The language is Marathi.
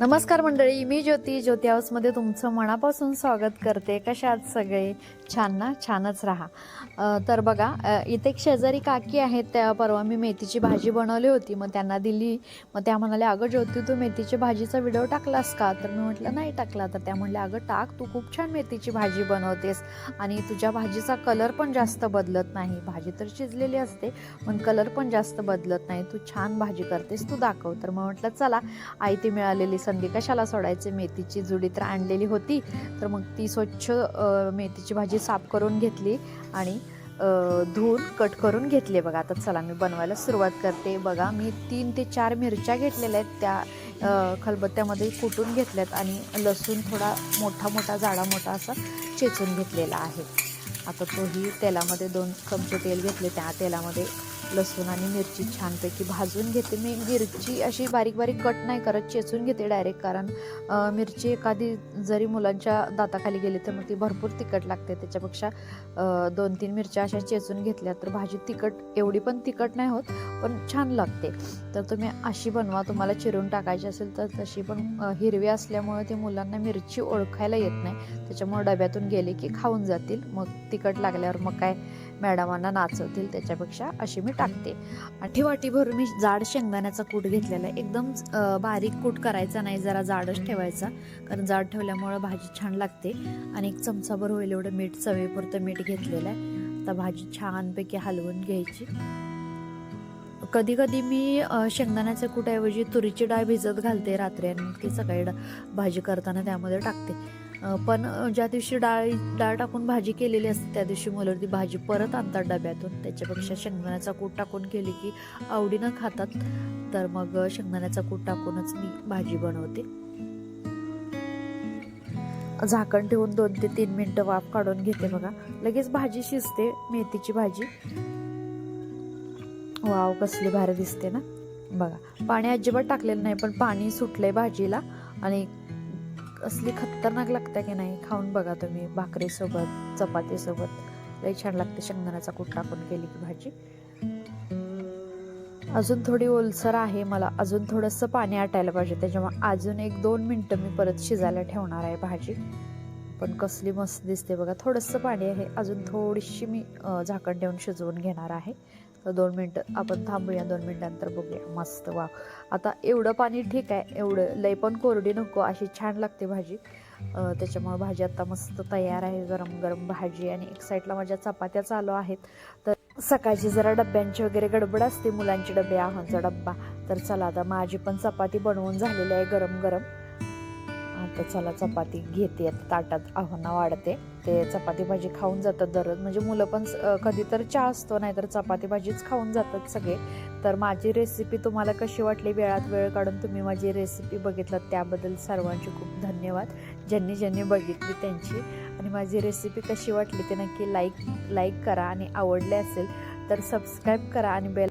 नमस्कार मंडळी मी ज्योती ज्योती हाऊसमध्ये तुमचं मनापासून स्वागत करते. कशात सगळे? छान ना? छानच राहा. तर बघा इथे एक शेजारी काकी आहेत त्या परवा मी मेथीची भाजी बनवली होती. मग त्यांना दिली. मग त्या म्हणाल्या अगं ज्योती तू मेथीची भाजीचा व्हिडिओ टाकलास का? तर मी म्हटलं नाही टाकला. तर त्या म्हणल्या अगं टाक तू खूप छान मेथीची भाजी बनवतेस आणि तुझ्या भाजीचा कलर पण जास्त बदलत नाही. भाजी तर शिजलेली असते पण कलर पण जास्त बदलत नाही. तू छान भाजी करतेस तू दाखव. तर मग म्हटलं चला आई ती मिळालेली संधी कशाला सोडायचे? मेथीची जुडी तर आणलेली होती. तर मग ती स्वच्छ मेथीची भाजी साफ करून घेतली आणि धुवून कट करून घेतले. बघा आता चला मी बनवायला सुरुवात करते. बघा मी तीन ते चार मिरच्या घेतलेल्या आहेत. त्या खलबत्त्यामध्ये कुटून घेतल्यात आणि लसूण थोडा मोठा मोठा जाडा मोठा असा चेचून घेतलेला आहे. आता तोही तेलामध्ये दोन चमचे तेल घेतले. त्या तेलामध्ये लसूण आणि मिरची छानपैकी भाजून घेते. मी मिरची अशी बारीक बारीक कट नाही करत चेचून घेते डायरेक्ट कारण मिरची एखादी जरी मुलांच्या दाताखाली गेली तर मग ती भरपूर तिखट लागते. त्याच्यापेक्षा दोन तीन मिरच्या अशा चेचून घेतल्या तर भाजी तिखट एवढी पण तिखट नाही होत पण छान लागते. तर तुम्ही अशी बनवा तुम्हाला चिरून टाकायची असेल तर तशी पण हिरवी असल्यामुळे ते मुलांना मिरची ओळखायला येत नाही. त्याच्यामुळे डब्यातून गेले की खाऊन जातील. मग तिखट लागल्यावर मग काय मॅडमांना नाचवतील. त्याच्यापेक्षा अशी मी टाकते. आठी वाटी भरून मी जाड शेंगदाण्याचा कूट घेतलेला आहे. एकदम बारीक कूट करायचा नाही जरा जाडच ठेवायचा. कारण जाड ठेवल्यामुळं भाजी छान लागते. आणि एक चमचाभर होईल एवढं मीठ चवीपुरतं मीठ घेतलेलं आहे. तर भाजी छानपैकी हलवून घ्यायची. कधी कधी मी शेंगदाण्याच्या कुटाऐवजी तुरीची डाळ भिजत घालते रात्री. आणि मग ती सकाळी भाजी करताना त्यामध्ये टाकते. पण ज्या दिवशी डाळ डाळ टाकून भाजी केलेली असते त्या दिवशी मुलं ती भाजी परत आणतात डब्यातून. त्याच्यापेक्षा शेंगदाण्याचा कूट टाकून केली की आवडीनं खातात. तर मग शेंगदाण्याचा कूट टाकूनच मी भाजी बनवते. झाकण ठेवून दोन ते तीन मिनटं वाफ काढून घेते बघा. लगेच भाजी शिजते मेथीची भाजी. वाव कसली भारी दिसते ना. बघा पाणी अजिबात टाकलेलं नाही पण पाणी सुटलंय भाजीला. आणि असली खतरनाक लागते की नाही खाऊन बघा तुम्ही भाकरीसोबत चपातीसोबत. लई छान लागते शेंगदाण्याचा कूट टाकून केली की भाजी. अजून थोडी ओलसर आहे मला अजून थोडंसं पाणी आटायला पाहिजे त्याच्यामुळे अजून एक दोन मिनटं मी परत शिजायला ठेवणार आहे भाजी. पण कसली मस्त दिसते बघा थोडंसं पाणी आहे अजून थोडीशी मी झाकण ठेवून शिजवून घेणार आहे. तर दोन मिनटं आपण थांबूया दोन मिनटानंतर बघूया. मस्त वा. आता एवढं पाणी ठीक आहे एवढं लय पण कोरडी नको अशी छान लागते भाजी. त्याच्यामुळे भाजी आता मस्त तयार आहे गरम गरम भाजी. आणि एक साईडला माझ्या चपात्या चालू आहेत. तर सकाळची जरा डब्यांची वगैरे गडबड असते मुलांचे डबे आहांचा डब्बा. तर चला आता माझी पण चपाती बनवून झालेली आहे गरम गरम. तर चला चपाती घेते. आता ताटात आव्हाना वाढते. ते चपाती भाजी खाऊन जातात दररोज. म्हणजे मुलं पण कधी तर चहा असतो नाहीतर चपाती भाजीच खाऊन जातात सगळे. तर माझी रेसिपी तुम्हाला कशी वाटली? वेळात वेळ काढून तुम्ही माझी रेसिपी बघितलात त्याबद्दल सर्वांचे खूप धन्यवाद. ज्यांनी ज्यांनी बघितली त्यांची. आणि माझी रेसिपी कशी वाटली ते नक्की लाईक लाईक करा. आणि आवडले असेल तर सबस्क्राईब करा आणि बेल